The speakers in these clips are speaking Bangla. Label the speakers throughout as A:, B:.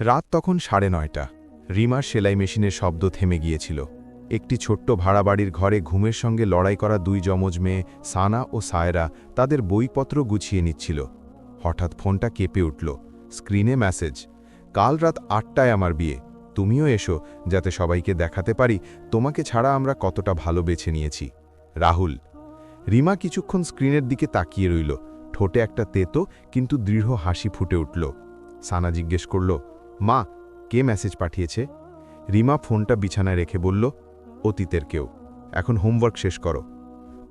A: রাত তখন সাড়ে নয়টা। রিমার সেলাই মেশিনের শব্দ থেমে গিয়েছিল। একটি ছোট্ট ভাড়া বাড়ির ঘরে ঘুমের সঙ্গে লড়াই করা দুই যমজ মেয়ে, সানা ও সায়রা, তাদের বইপত্র গুছিয়ে নিচ্ছিল। হঠাৎ ফোনটা কেঁপে উঠল। স্ক্রিনে মেসেজ, কাল রাত আটটায় আমার বিয়ে। তুমিও এসো, যাতে সবাইকে দেখাতে পারি তোমাকে ছাড়া আমরা কতটা ভালো বেছে নিয়েছি। রাহুল, রিমা কিছুক্ষণ স্ক্রিনের দিকে তাকিয়ে রইল। ঠোঁটে একটা তেতো, কিন্তু দৃঢ় হাসি ফুটে উঠল। সানা জিজ্ঞেস করল মা, কে মেসেজ পাঠিয়েছে? রিমা ফোনটা বিছানায় রেখে বলল, অতীতের কেউ। এখন হোমওয়ার্ক শেষ করো।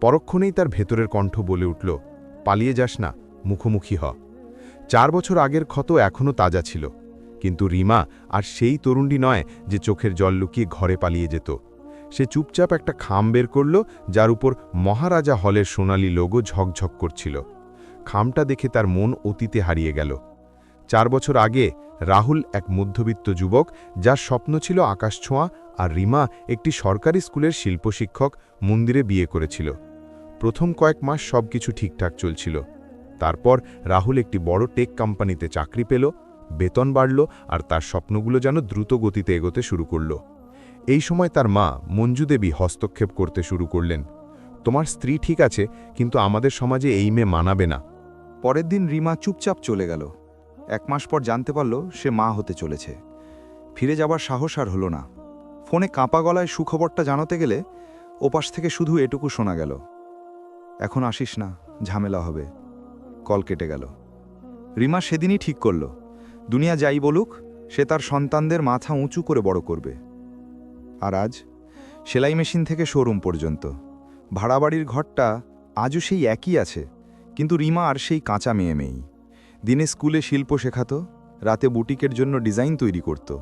A: পরক্ষণেই তার ভেতরের কণ্ঠ বলে উঠল, পালিয়ে যাস না, মুখোমুখি হ। চার বছর আগের ক্ষত এখনও তাজা ছিল। কিন্তু রিমা আর সেই তরুণটি নয় যে চোখের জল লুকিয়ে ঘরে পালিয়ে যেত। সে চুপচাপ একটা খাম বের করল, যার উপর মহারাজা হলের সোনালি লোগো ঝকঝক করছিল। খামটা দেখে তার মন অতীতে হারিয়ে গেল। চার বছর আগে রাহুল এক মধ্যবিত্ত যুবক যার স্বপ্ন ছিল আকাশ ছোঁয়া আর রিমা একটি সরকারি স্কুলের শিল্পশিক্ষক মন্দিরে বিয়ে করেছিল। প্রথম কয়েক মাস সবকিছু ঠিকঠাক চলছিল। তারপর রাহুল একটি বড় টেক কোম্পানিতে চাকরি পেল, বেতন বাড়ল আর তার স্বপ্নগুলো যেন দ্রুত গতিতে এগোতে শুরু করল। এই সময় তার মা মঞ্জু দেবী হস্তক্ষেপ করতে শুরু করলেন। তোমার স্ত্রী ঠিক আছে, কিন্তু আমাদের সমাজে এই মেয়ে মানাবে না।
B: পরের দিন রিমা চুপচাপ চলে গেল। এক মাস পর জানতে পারল সে মা হতে চলেছে। ফিরে যাবার সাহস আর হলো না। ফোনে কাঁপা গলায় সুখবরটা জানাতে গেলে ওপাশ থেকে শুধু এটুকু শোনা গেল। এখন আসিস না, ঝামেলা হবে। কল কেটে গেল। রিমা সেদিনই ঠিক করল। দুনিয়া যাই বলুক, সে তার সন্তানদের মাথা উঁচু করে বড় করবে। আর আজ? সেলাই মেশিন থেকে শোরুম পর্যন্ত। ভাড়া বাড়ির ঘরটা আজও সেই একই আছে, কিন্তু রিমা আর সেই কাঁচা মেয়ে মেয়েই। দিনে স্কুলে শিল্প শেখাত, রাতে বুটিকের জন্য ডিজাইন তৈরি করত।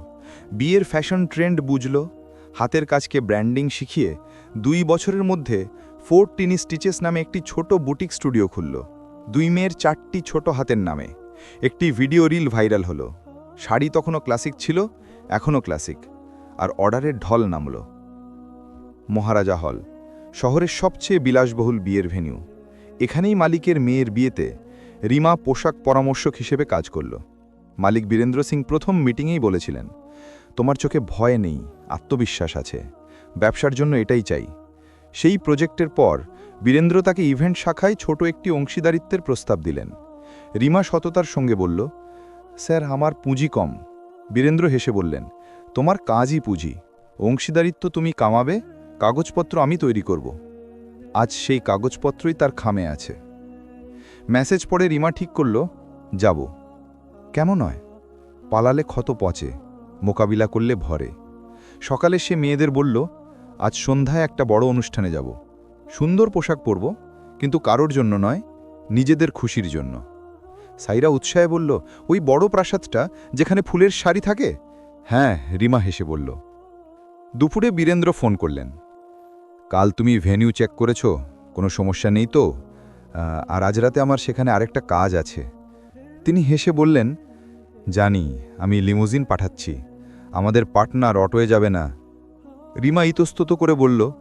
B: বিয়ের ফ্যাশন ট্রেন্ড বুঝল, হাতের কাজকে ব্র্যান্ডিং শিখিয়ে দুই বছরের মধ্যে ফোর টিনি স্টিচেস নামে একটি ছোট বুটিক স্টুডিও খুলল। দুই মেয়ের চারটি ছোট হাতের নামে। একটি ভিডিও রিল ভাইরাল হলো। শাড়ি তখনও ক্লাসিক ছিল, এখনও ক্লাসিক। আর অর্ডারের ঢল নামল। মহারাজা হল, শহরের সবচেয়ে বিলাসবহুল বিয়ের ভেন্যু এখানেই মালিকের মেয়ের বিয়েতে রিমা পোশাক পরামর্শক হিসেবে কাজ করল। মালিক বীরেন্দ্র সিং প্রথম মিটিংয়েই বলেছিলেন, তোমার চোখে ভয় নেই, আত্মবিশ্বাস আছে। ব্যবসার জন্য এটাই চাই। সেই প্রজেক্টের পর বীরেন্দ্র তাকে ইভেন্ট শাখায় ছোট একটি অংশীদারিত্বের প্রস্তাব দিলেন। রিমা সততার সঙ্গে বলল, স্যার, আমার পুঁজি কম। বীরেন্দ্র হেসে বললেন, তোমার কাজই পুঁজি। অংশীদারিত্ব তুমি কামাবে, কাগজপত্র আমি তৈরি করব। আজ সেই কাগজপত্রই তার খামে আছে। মেসেজ পড়ে রিমা ঠিক করল, যাব। কেমন নয়? পালালে ক্ষত পচে, মোকাবিলা করলে ভরে। সকালে সে মেয়েদের বলল, আজ সন্ধ্যায় একটা বড় অনুষ্ঠানে যাব। সুন্দর পোশাক পরব, কিন্তু কারোর জন্য নয়, নিজেদের খুশির জন্য। সাইরা উৎসাহে বলল, ওই বড় প্রাসাদটা যেখানে ফুলের শাড়ি থাকে? হ্যাঁ রিমা হেসে বলল। দুপুরে বীরেন্দ্র ফোন করলেন, কাল তুমি ভেন্যু চেক করেছ, কোনো সমস্যা নেই তো? আর আজ রাতে আমার সেখানে আরেকটা কাজ আছে। তিনি হেসে বললেন, জানি, আমি লিমুজিন পাঠাচ্ছি। আমাদের পার্টনার অটোয়ে যাবে না। রিমা ইতস্তত করে বলল,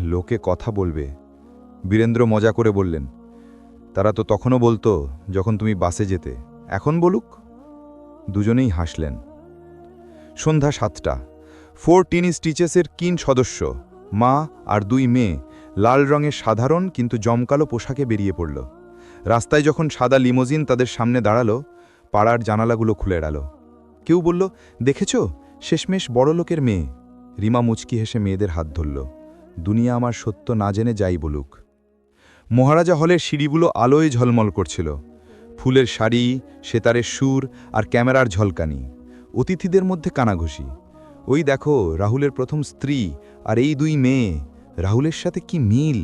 B: লোকে কথা বলবে। বীরেন্দ্র মজা করে বললেন, তারা তো তখনও বলতো যখন তুমি বাসে যেতে। এখন বলুক? দুজনেই হাসলেন। সন্ধ্যা সাতটা। ফোর টিনি স্টিচেসের কিন সদস্য, মা আর দুই মেয়ে। লাল রঙের সাধারণ কিন্তু জমকালো পোশাকে বেরিয়ে পড়ল। রাস্তায় যখন সাদা লিমোজিন তাদের সামনে দাঁড়াল, পাড়ার জানালাগুলো খুলে এড়ালো। কেউ বলল, দেখেছ? শেষমেশ বড় লোকের মেয়ে। রিমা মুচকি হেসে মেয়েদের হাত ধরল। দুনিয়া আমার সত্য না জেনে যাই বলুক। মহারাজা হলের সিঁড়িগুলো আলোয় ঝলমল করছিল। ফুলের শাড়ি, সেতারের সুর আর ক্যামেরার ঝলকানি। অতিথিদের মধ্যে কানাঘুষি। ওই দেখো, রাহুলের প্রথম স্ত্রী আর এই দুই মেয়ে। রাহুলের সাথে কি মিল?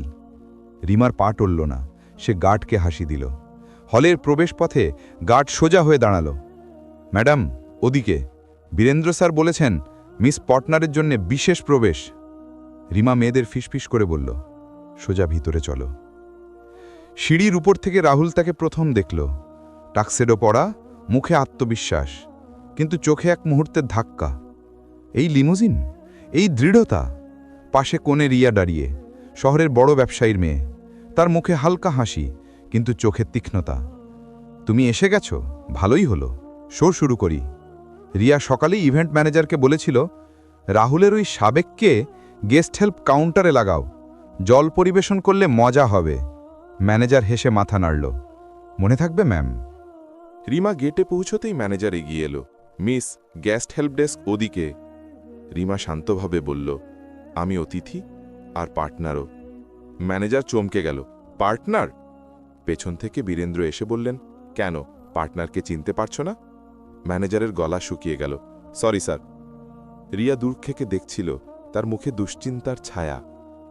B: রিমার পা টলল না, সে গার্ডকে হাসি দিল। হলের প্রবেশপথে গার্ড সোজা হয়ে দাঁড়াল। ম্যাডাম, ওদিকে। বীরেন্দ্র স্যার বলেছেন, মিস পটনারের জন্য বিশেষ প্রবেশ। রিমা মেয়েদের ফিসফিস করে বলল, সোজা ভিতরে চলো। সিঁড়ির উপর থেকে রাহুল তাকে প্রথম দেখল। টাক্সেডো পড়া, মুখে আত্মবিশ্বাস, কিন্তু চোখে এক মুহূর্তের ধাক্কা। এই লিমুজিন? এই দৃঢ়তা? পাশে কোণে রিয়া দাঁড়িয়ে, শহরের বড় ব্যবসায়ীর মেয়ে। তার মুখে হালকা হাসি, কিন্তু চোখের তীক্ষ্ণতা। তুমি এসে গেছো? ভালোই হলো। শো শুরু করি। রিয়া সকালেই ইভেন্ট ম্যানেজারকে বলেছিল, রাহুলের ওই সাবেককে গেস্ট হেল্প কাউন্টারে লাগাও। জল পরিবেশন করলে মজা হবে। ম্যানেজার হেসে মাথা নাড়ল। মনে থাকবে, ম্যাম?
A: রিমা গেটে পৌঁছতেই ম্যানেজার এগিয়ে এলো। মিস, গেস্ট হেল্প ডেস্ক ওদিকে। রিমা শান্তভাবে বলল আমি অতিথি আর পার্টনারও। ম্যানেজার চমকে গেল, পার্টনার? পেছন থেকে বীরেন্দ্র এসে বললেন, কেন, পার্টনারকে চিনতে পারছ না? ম্যানেজারের গলা শুকিয়ে গেল, সরি স্যার। রিয়া দূর থেকে দেখছিল তার মুখে দুশ্চিন্তার ছায়া।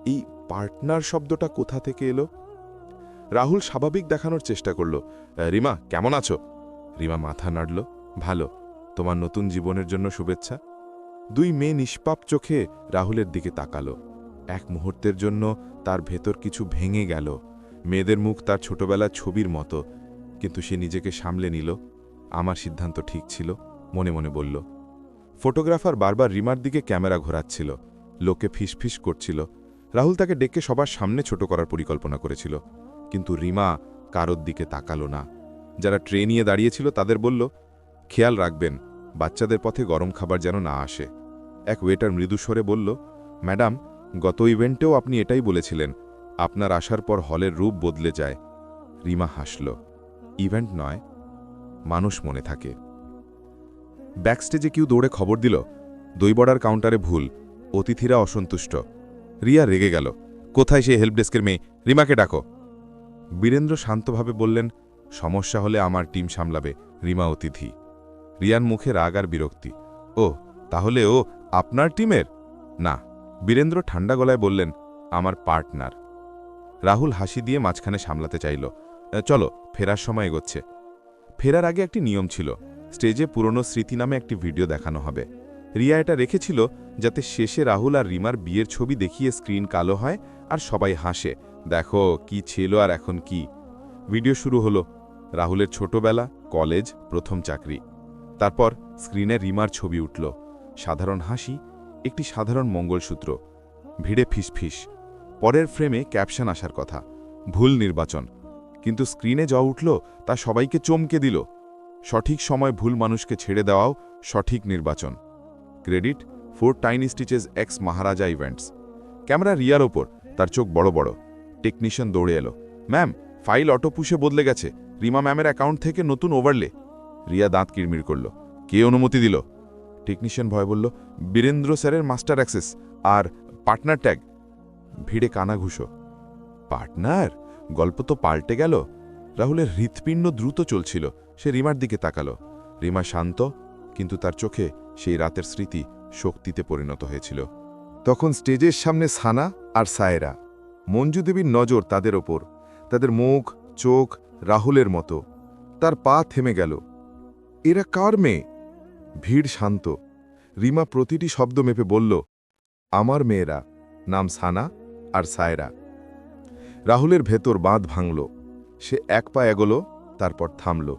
A: এই পার্টনার শব্দটা কোথা থেকে এলো? রাহুল স্বাভাবিক দেখানোর চেষ্টা করল, রিমা, কেমন আছো? রিমা মাথা নাড়ল, ভালো। তোমার নতুন জীবনের জন্য শুভেচ্ছা। দুই মেয়ে নিষ্পাপ চোখে রাহুলের দিকে তাকালো। এক মুহূর্তের জন্য তার ভেতর কিছু ভেঙে গেল। মেয়েদের মুখ তার ছোটবেলা ছবির মতো, কিন্তু সে নিজেকে সামলে নিল। আমার সিদ্ধান্ত ঠিক ছিল, মনে মনে বলল। ফটোগ্রাফার বারবার রিমার দিকে ক্যামেরা ঘোরাচ্ছিল। লোকে ফিসফিস করছিল। রাহুল তাকে ডেকে সবার সামনে ছোট করার পরিকল্পনা করেছিল। কিন্তু রিমা কারোর দিকে তাকালো না। যারা ট্রে নিয়ে দাঁড়িয়েছিল তাদের বলল, খেয়াল রাখবেন, বাচ্চাদের পথে গরম খাবার যেন না আসে। এক ওয়েটার মৃদু স্বরে বলল, ম্যাডাম, গত ইভেন্টেও আপনি এটাই বলেছিলেন, আপনার আসার পর হলের রূপ বদলে যায়। রিমা হাসল ইভেন্ট নয়, মানুষ মনে থাকে। ব্যাকস্টেজে কেউ দৌড়ে খবর দিল দইবড়ার কাউন্টারে ভুল, অতিথিরা অসন্তুষ্ট। রিয়া রেগে গেল, কোথায় সে হেল্প ডেস্কের মেয়ে? রিমাকে ডাকো। বীরেন্দ্র শান্তভাবে বললেন, সমস্যা হলে আমার টিম সামলাবে। রিমা অতিথি। রিয়ার মুখে রাগ আর বিরক্তি। ও তাহলে ও আপনার টিমের? না, বীরেন্দ্র ঠান্ডা গলায় বললেন, আমার পার্টনার। রাহুল হাসি দিয়ে মাঝখানে সামলাতে চাইল চলো, ফেরার সময় এগোচ্ছে। ফেরার আগে একটি নিয়ম ছিল, স্টেজে পুরনো স্মৃতি নামে একটি ভিডিও দেখানো হবে। রিয়া এটা রেখেছিল যাতে শেষে রাহুল আর রিমার বিয়ের ছবি দেখিয়ে স্ক্রিন কালো হয় আর সবাই হাসে, দেখো, কি ছিল আর এখন কি? ভিডিও শুরু হলো, রাহুলের ছোটবেলা, কলেজ, প্রথম চাকরি। তারপর স্ক্রিনে রিমার ছবি উঠল। সাধারণ হাসি, একটি সাধারণ মঙ্গলসূত্র। ভিড়ে ফিসফিস। পরের ফ্রেমে ক্যাপশন আসার কথা। ভুল নির্বাচন। কিন্তু স্ক্রিনে যা উঠল, তা সবাইকে চমকে দিল। সঠিক সময় ভুল মানুষকে ছেড়ে দেওয়াও সঠিক নির্বাচন। Credit, four tiny stitches X Maharaja events. Camera rear ওপর, তার চোখ বড় বড়। টেকনিশিয়ান দৌড়ে এলো। ম্যাম, ফাইল অটো পুষে বদলে গেছে। রিমা ম্যামের অ্যাকাউন্ট থেকে নতুন ওভারলে। রিয়া দাঁত কিরমির করল। কে অনুমতি দিল? টেকনিশিয়ান ভয় বলল, বীরেন্দ্র স্যারের মাস্টার অ্যাক্সেস আর পার্টনার ট্যাগ। ভিড়ে কানা ঘুষো, পার্টনার? গল্প তো পাল্টে গেল। রাহুলের হৃৎপিণ্ড দ্রুত চলছিল, সে রিমার দিকে তাকালো। রিমা শান্ত, কিন্তু তার চোখে সেই রাতের স্মৃতি শক্তিতে পরিণত হয়েছিল। তখন স্টেজের সামনে সানা আর সায়েরা, মঞ্জু দেবীর নজর তাদের ওপর, তাদের মুখ, চোখ রাহুলের মতো। তার পা থেমে গেল। এরা কার মেয়ে? ভিড় শান্ত। রিমা প্রতিটি শব্দ মেপে বলল, আমার মেয়েরা, নাম সানা আর সায়রা। রাহুলের ভেতর বাঁধ ভাঙল। সে এক পা এগোলো, তারপর থামল।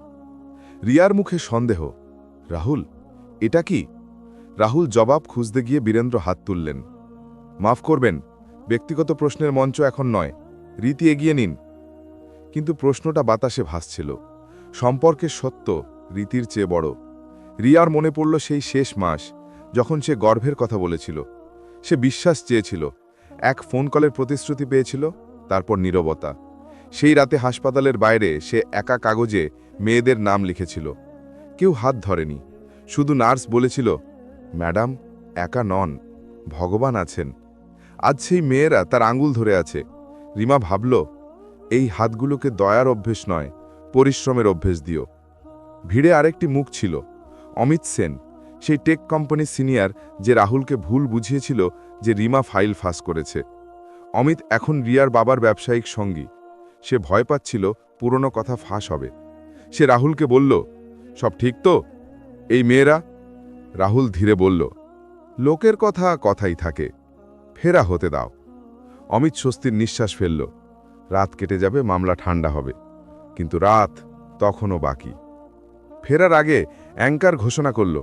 A: রিয়ার মুখে সন্দেহ, রাহুল, এটা কি? রাহুল জবাব খুঁজতে গিয়ে বীরেন্দ্র হাত তুললেন, মাফ করবেন, ব্যক্তিগত প্রশ্নের মঞ্চ এখন নয়, রীতি এগিয়ে নিন। কিন্তু প্রশ্নটা বাতাসে ভাসছিল। সম্পর্কের সত্য, রীতির চেয়ে বড়। রিয়ার মনে পড়ল সেই শেষ মাস, যখন সে গর্ভের কথা বলেছিল। সে বিশ্বাস চেয়েছিল, এক ফোন কলের প্রতিশ্রুতি পেয়েছিল, তারপর নীরবতা। সেই রাতে হাসপাতালের বাইরে সে একা কাগজে মেয়েদের নাম লিখেছিল। কেউ হাত ধরেনি, শুধু নার্স বলেছিল, ম্যাডাম, একা নন, ভগবান আছেন। আজ সেই মেয়েরা তার আঙুল ধরে আছে। রিমা ভাবল, এই হাতগুলোকে দয়ার অভ্যেস নয়, পরিশ্রমের অভ্যেস দিও। ভিড়ে আরেকটি মুখ ছিল অমিত সেন, সেই টেক কোম্পানির সিনিয়র যে রাহুলকে ভুল বুঝিয়েছিল যে রিমা ফাইল ফাঁস করেছে। অমিত এখন রিয়ার বাবার ব্যবসায়িক সঙ্গী। সে ভয় পাচ্ছিল পুরনো কথা ফাঁস হবে। সে রাহুলকে বলল, সব ঠিক তো? এই মেয়েরা? রাহুল ধীরে বলল, লোকের কথা কথাই থাকে। ফেরা হতে দাও। অমিত স্বস্তির নিঃশ্বাস ফেলল, রাত কেটে যাবে, মামলা ঠান্ডা হবে। কিন্তু রাত তখনও বাকি। ফেরার আগে অ্যাঙ্কার ঘোষণা করল।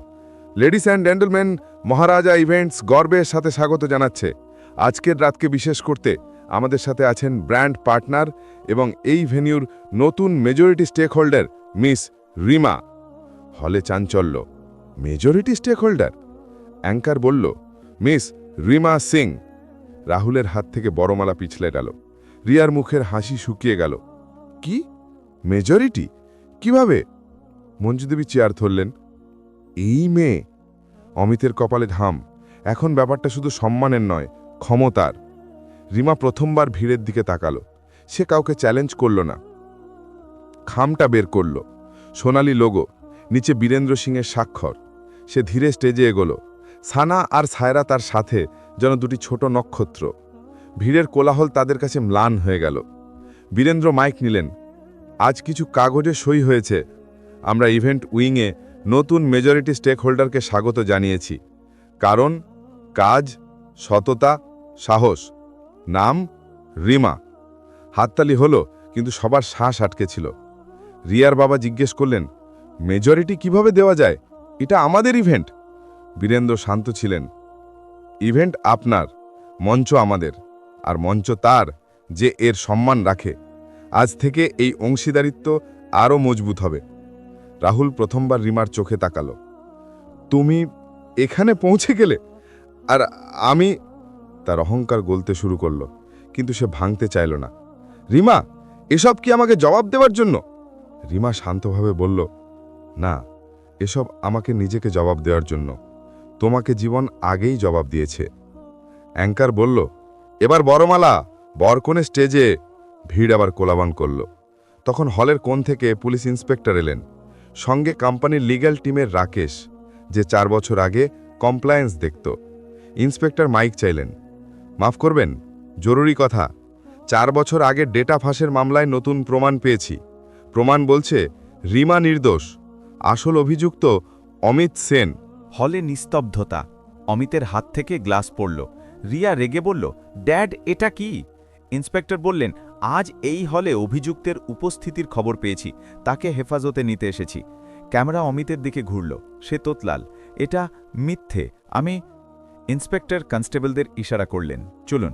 A: Ladies and gentleman, Maharaja events গর্বের সাথে স্বাগত জানাচ্ছে। আজকের রাতকে বিশেষ করতে আমাদের সাথে আছেন ব্র্যান্ড পার্টনার এবং এই ভেন্যুর নতুন majority stake holder miss Rima. হলে চাঞ্চল্য, মেজরিটি স্টেক হোল্ডার অ্যাঙ্কার বলল, মিস রিমা সিং। রাহুলের হাত থেকে বড়মালা পিছলে গেল। রিয়ার মুখের হাসি শুকিয়ে গেল। কি? মেজরিটি? কীভাবে? মঞ্জুদেবী চেয়ার ধরলেন। এই মেয়ে? অমিতের কপালে ঘাম। এখন ব্যাপারটা শুধু সম্মানের নয়, ক্ষমতার। রিমা প্রথমবার ভিড়ের দিকে তাকালো। সে কাউকে চ্যালেঞ্জ করল না। খামটা বের করল। সোনালি লোগো, নিচে বীরেন্দ্র সিংয়ের স্বাক্ষর। সে ধীরে স্টেজে এগোলো। সানা আর সায়রা তার সাথে, যেন দুটি ছোট নক্ষত্র। ভিড়ের কোলাহল তাদের কাছে ম্লান হয়ে গেল। বীরেন্দ্র মাইক নিলেন। আজ কিছু কাগজে সই হয়েছে আমরা ইভেন্ট উইংয়ে নতুন মেজরিটি স্টেক হোল্ডারকে স্বাগত জানিয়েছি। কারণ, কাজ, সততা, সাহস। নাম, রিমা। হাততালি হলো, কিন্তু সবার শ্বাস আটকে ছিল। রিয়ার বাবা জিজ্ঞেস করলেন, মেজরিটি কীভাবে দেওয়া যায়? এটা আমাদের ইভেন্ট? বীরেন্দ্র শান্ত ছিলেন। ইভেন্ট আপনার, মঞ্চ আমাদের, আর মঞ্চ তার, যে এর সম্মান রাখে। আজ থেকে এই অংশীদারিত্ব আরও মজবুত হবে। রাহুল প্রথমবার রিমার চোখে তাকালো। তুমি এখানে পৌঁছে গেলে? আর আমি? তার অহংকার গলতে শুরু করল, কিন্তু সে ভাঙতে চাইল না। রিমা, এসব কি আমাকে জবাব দেওয়ার জন্য? রিমা শান্তভাবে বলল, না, এসব আমাকে নিজেকে জবাব দেওয়ার জন্য। তোমাকে জীবন আগেই জবাব দিয়েছে। অ্যাঙ্কার বলল, এবার বড়মালা বরকনে স্টেজে। ভিড় আবার কোলাবান করল। তখন হলের কোণ থেকে পুলিশ ইন্সপেক্টর এলেন। সঙ্গে কোম্পানির লিগ্যাল টিমের রাকেশ, যে চার বছর আগে কমপ্লায়েন্স দেখত। ইন্সপেক্টর মাইক চাইলেন, মাফ করবেন, জরুরি কথা। চার বছর আগে ডেটা ফাঁসের মামলায় নতুন প্রমাণ পেয়েছি। প্রমাণ বলছে, রিমা নির্দোষ। আসল অভিযুক্ত অমিত সেন।
B: হলে নিস্তব্ধতা। অমিতের হাত থেকে গ্লাস পড়ল। রিয়া রেগে বলল, ড্যাড, এটা কি? ইন্সপেক্টর বললেন আজ এই হলে অভিযুক্তের উপস্থিতির খবর পেয়েছি, তাকে হেফাজতে নিতে এসেছি। ক্যামেরা অমিতের দিকে ঘুরল, সে তোতলাল, এটা মিথ্যে, আমি ইন্সপেক্টর কনস্টেবলদের ইশারা করলেন, চলুন।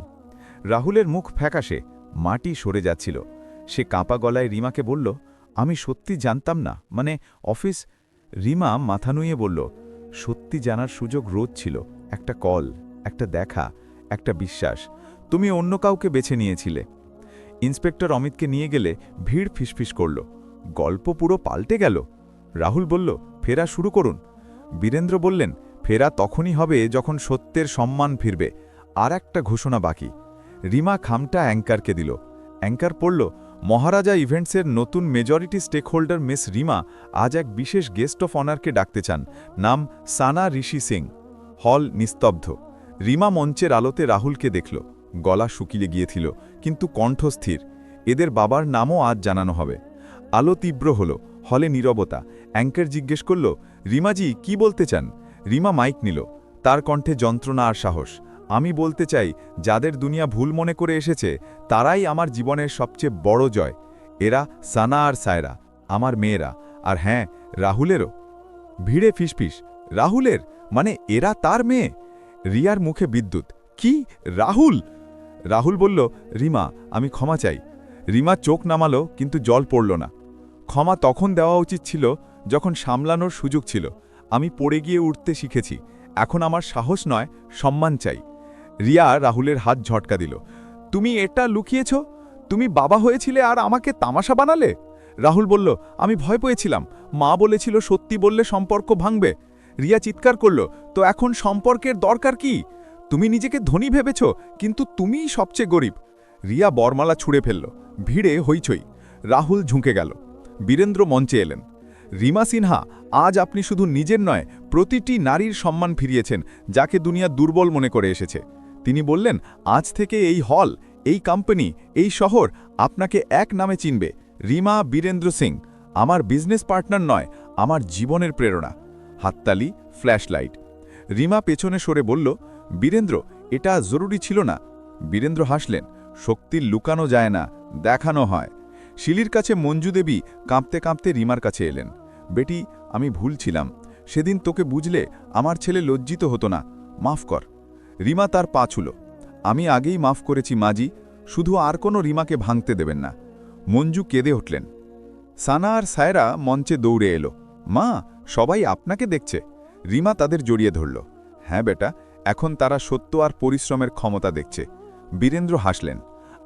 B: রাহুলের মুখ ফ্যাকাশে, মাটি সরে যাচ্ছিল। সে কাঁপা গলায় রিমাকে বলল, আমি সত্যি জানতাম না। মানে অফিস, রিমা মাথা নুয়ে বলল, সত্যি জানার সুযোগ রোজ ছিল, একটা কল, একটা দেখা, একটা বিশ্বাস। তুমি অন্য কাউকে বেছে নিয়েছিলে ইন্সপেক্টর অমিতকে নিয়ে গেলে ভিড় ফিসফিস করল। গল্প পুরো পাল্টে গেল। রাহুল বলল, ফেরা শুরু করুন। বীরেন্দ্র বললেন, ফেরা তখনই হবে যখন সত্যের সম্মান ফিরবে। আর একটা ঘোষণা বাকি। রিমা খামটা অ্যাঙ্কারকে দিল। অ্যাঙ্কার পড়ল, মহারাজা ইভেন্টসের নতুন মেজরিটি স্টেকহোল্ডার মিস রিমা আজ এক বিশেষ গেস্ট অফ অনারকে ডাকতে চান। নাম সানা ঋষি সিং। হল নিস্তব্ধ। রিমা মঞ্চের আলোতে রাহুলকে দেখল। গলা শুকিয়ে গিয়েছিল, কিন্তু কণ্ঠস্থির এদের বাবার নামও আজ জানানো হবে। আলো তীব্র হল, হলে নীরবতা। অ্যাঙ্কার জিজ্ঞেস করল, রিমাজি, কি বলতে চান? রিমা মাইক নিল। তার কণ্ঠে যন্ত্রণা আর সাহস। আমি বলতে চাই, যাদের দুনিয়া ভুল মনে করে এসেছে, তারাই আমার জীবনের সবচেয়ে বড় জয়। এরা সানা আর সায়রা, আমার মেয়েরা। আর হ্যাঁ রাহুলেরও। ভিড়ে ফিসফিস, রাহুলের? মানে এরা তার মেয়ে? রিয়ার মুখে বিদ্যুৎ, কি? রাহুল? রাহুল বলল, রিমা, আমি ক্ষমা চাই। রিমা চোখ নামালো, কিন্তু জল পড়ল না। ক্ষমা তখন দেওয়া উচিত ছিল, যখন সামলানোর সুযোগ ছিল। আমি পড়ে গিয়ে উঠতে শিখেছি। এখন আমার সাহস নয়, সম্মান চাই। রিয়া রাহুলের হাত ঝটকা দিল। তুমি এটা লুকিয়েছ? তুমি বাবা হয়েছিলে আর আমাকে তামাশা বানালে? রাহুল বলল, আমি ভয় পেয়েছিলাম। মা বলেছিল সত্যি বললে সম্পর্ক ভাঙবে। রিয়া চিৎকার করল, তো এখন সম্পর্কের দরকার কি? তুমি নিজেকে ধনী ভেবেছ, কিন্তু তুমিই সবচেয়ে গরিব। রিয়া বরমালা ছুঁড়ে ফেলল। ভিড়ে হইচই। রাহুল ঝুঁকে গেল। বীরেন্দ্র মঞ্চে এলেন। রিমা সিনহা, আজ আপনি শুধু নিজের নয়, প্রতিটি নারীর সম্মান ফিরিয়েছেন, যাকে দুনিয়া দুর্বল মনে করে এসেছে। তিনি বললেন, আজ থেকে এই হল, এই কোম্পানি এই শহর আপনাকে এক নামে চিনবে। রিমা বীরেন্দ্র সিং, আমার বিজনেস পার্টনার নয়, আমার জীবনের প্রেরণা। হাততালি ফ্ল্যাশলাইট রিমা পেছনে সরে বলল বীরেন্দ্র, এটা জরুরি ছিল না। বীরেন্দ্র হাসলেন শক্তির লুকানো যায় না, দেখানো হয়। শিলির কাছে মঞ্জু দেবী কাঁপতে কাঁপতে রিমার কাছে এলেন। বেটি, আমি ভুল ছিলাম। সেদিন তোকে বুঝলে আমার ছেলে লজ্জিত হতো না। মাফ কর। রিমা তার পা ছুল। আমি আগেই মাফ করেছি মাজি, শুধু আর কোনো রিমাকে ভাঙতে দেবেন না। মঞ্জু কেঁদে উঠলেন। সানা আর সায়রা মঞ্চে দৌড়ে এলো। মা, সবাই আপনাকে দেখছে। রিমা তাদের জড়িয়ে ধরল। হ্যাঁ বেটা এখন তারা সত্য আর পরিশ্রমের ক্ষমতা দেখছে। বীরেন্দ্র হাসলেন,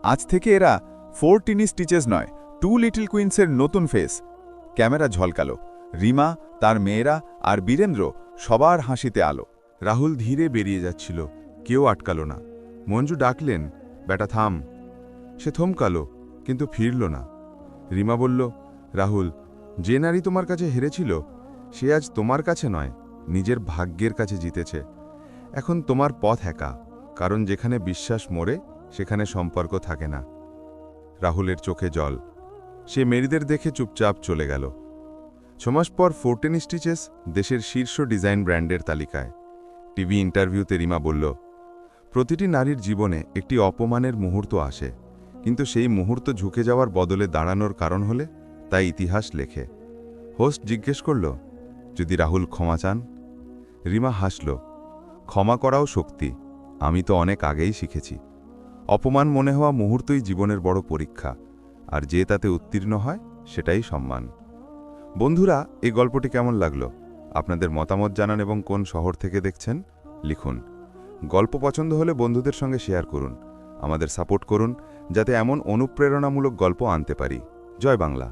B: আজ থেকে এরা ফোর টিনি স্টিচেস নয়, টু লিটল কুইন্সের নতুন ফেস। ক্যামেরা ঝলকালো, রিমা, তার মেয়েরা আর বীরেন্দ্র সবার হাসিতে আলো।
A: রাহুল ধীরে বেরিয়ে যাচ্ছিল, কেউ আটকালো না। মঞ্জু ডাকলেন, বেটা, থাম। সে থমকালো, কিন্তু ফিরল না। রিমা বলল, রাহুল, যে নারী তোমার কাছে হেরেছিল, সে আজ তোমার কাছে নয়, নিজের ভাগ্যের কাছে জিতেছে। এখন তোমার পথ একা, কারণ যেখানে বিশ্বাস মরে, সেখানে সম্পর্ক থাকে না। রাহুলের চোখে জল। সে মেরিদের দেখে চুপচাপ চলে গেল। ছমাস পর ফোর্টেন স্টিচেস দেশের শীর্ষ ডিজাইন ব্র্যান্ডের তালিকায়। টিভি ইন্টারভিউতে রিমা বলল, প্রতিটি নারীর জীবনে একটি অপমানের মুহূর্ত আসে, কিন্তু সেই মুহূর্ত ঝুঁকে যাওয়ার বদলে দাঁড়ানোর কারণ হলে তাই ইতিহাস লেখে। হোস্ট জিজ্ঞেস করল, যদি রাহুল ক্ষমা চান? রিমা হাসল ক্ষমা করাও শক্তি। আমি তো অনেক আগেই শিখেছি। অপমান মনে হওয়া মুহূর্তই জীবনের বড় পরীক্ষা, আর যে তাতে উত্তীর্ণ হয়, সেটাই সম্মান। বন্ধুরা, এই গল্পটি কেমন লাগল? আপনাদের মতামত জানান এবং কোন শহর থেকে দেখছেন, লিখুন। গল্প পছন্দ হলে বন্ধুদের সঙ্গে শেয়ার করুন। আমাদের সাপোর্ট করুন, যাতে এমন অনুপ্রেরণামূলক গল্প আনতে পারি। জয় বাংলা।